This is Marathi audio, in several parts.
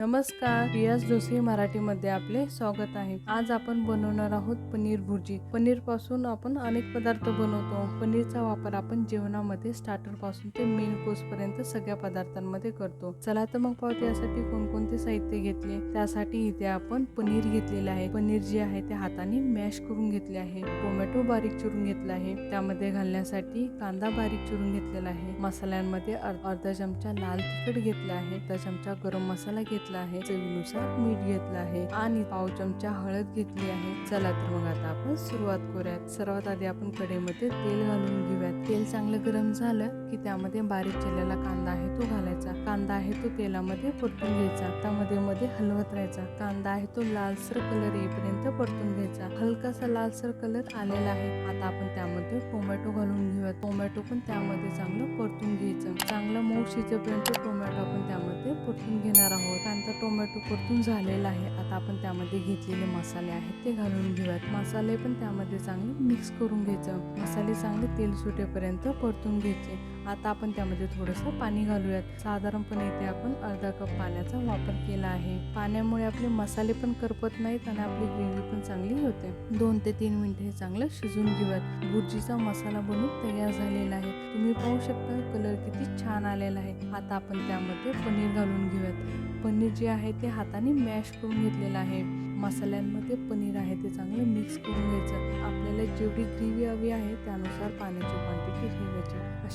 नमस्कार रियाज जोशी मराठीमध्ये आपले स्वागत आहे. आज आपण बनवणार आहोत पनीर भुर्जी. पनीरपासून आपण अनेक पदार्थ बनवतो. पनीरचा वापर आपण जेवणामध्ये स्टार्टरपासून ते मेन कोर्स पर्यंत सगळ्या पदार्थांमध्ये करतो. चला तर मग पाहतो यासाठी कोणकोणते साहित्य घेतले. त्यासाठी इथे आपण पनीर घेतलेले आहे. पनीर जे आहे ते हाताने मॅश करून घेतले आहे. टोमॅटो बारीक चिरून घेतला आहे. त्यामध्ये घालण्यासाठी कांदा बारीक चिरून घेतलेला आहे. मसाल्यांमध्ये अर्धा चमचा लाल तिखट घेतला आहे. अर्धा चमचा गरम मसाला घेतला आहे चवीनुसार मीठ घेतलं आहे आणि पाव चमचा हळद घेतली आहे. चला तर मग आता आपण सुरुवात करूयात. सर्वात आधी आपण कढईमध्ये तेल घालून घेऊयात. तेल चांगलं गरम झालं की त्यामध्ये बारीक चिरलेला कांदा आहे तो घालायचा. कांदा आहे तो तेलामध्ये परतून घ्यायचा. त्यामध्ये मध्ये हलवत राहायचा. कांदा आहे तो लालसर कलर येईपर्यंत परतून घ्यायचा. हलकासा लालसर कलर आलेला आहे. आता आपण त्यामध्ये टोमॅटो घालून घेऊया टोमॅटो पण त्यामध्ये चांगलं परतून घ्यायचं. चांगलं मऊ शिजेपर्यंत टोमॅटो आपण त्यामध्ये परतून घेणार आहोत? त्यानंतर टोमॅटो परतून झालेला आहे. आता आपण त्यामध्ये घेतलेले मसाले आहेत ते घालून घेऊयात. मसाले पण त्यामध्ये चांगले मिक्स करून घ्यायचं. मसाले चांगले तेल सुटेपर्यंत परतून घ्यायचे. आता आपण त्यामध्ये थोडंसं पाणी घालूयात. साधारणपणे इथे आपण अर्धा कप पाण्याचा वापर केला आहे. पाण्यामुळे आपले मसाले पण करपत नाहीत आणि आपली ग्रेव्ही पण चांगली होते. दोन ते तीन मिनिटे हे चांगलं शिजून घेऊयात. भुर्जीचा मसाला बनून तयार झालेला आहे. तुम्ही पाहू शकता कलर किती छान आलेला आहे. आता आपण त्यामध्ये पनीर घालून घेऊयात. पनीर जे आहे ते हाताने मॅश करून घेतलेलं आहे. मसाल्यांमध्ये पनीर आहे ते चांगलं मिक्स करून घ्यायचं. आपल्याला जेवढी ग्रेव्ही हवी आहे त्यानुसार पाण्याची क्वांटिटी ठेवायची.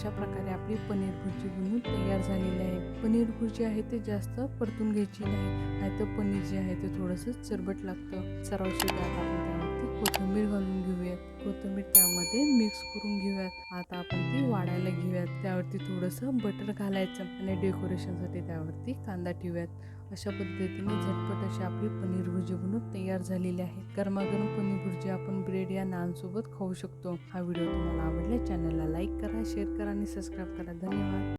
अशा प्रकारे आपली पनीर भुर्जी बनवून तयार झालेली आहे. पनीर भुर्जी आहे ते जास्त परतून घ्यायची नाही नाहीतर पनीर जे आहे ते थोडंसं चरबट लागतं. सराव शिकायला आपण कोथिंबीर घालून घेऊयात. कोथिंबीर त्यामध्ये मिक्स करून घेऊयात. आता आपण ती वाढायला घेऊयात. त्यावरती थोडंसं बटर घालायचं आणि डेकोरेशनसाठी त्यावरती कांदा ठेवूयात. अशा पद्धतीने झटपट अशी आपली पनीर भुर्जी बनवून तयार झालेली आहे. गरमागरम पनीर भुर्जी आपण ब्रेड या नानसोबत खाऊ शकतो. हा व्हिडिओ तुम्हाला आवडला चॅनलला लाईक करा शेअर करा आणि सबस्क्राईब करा. धन्यवाद.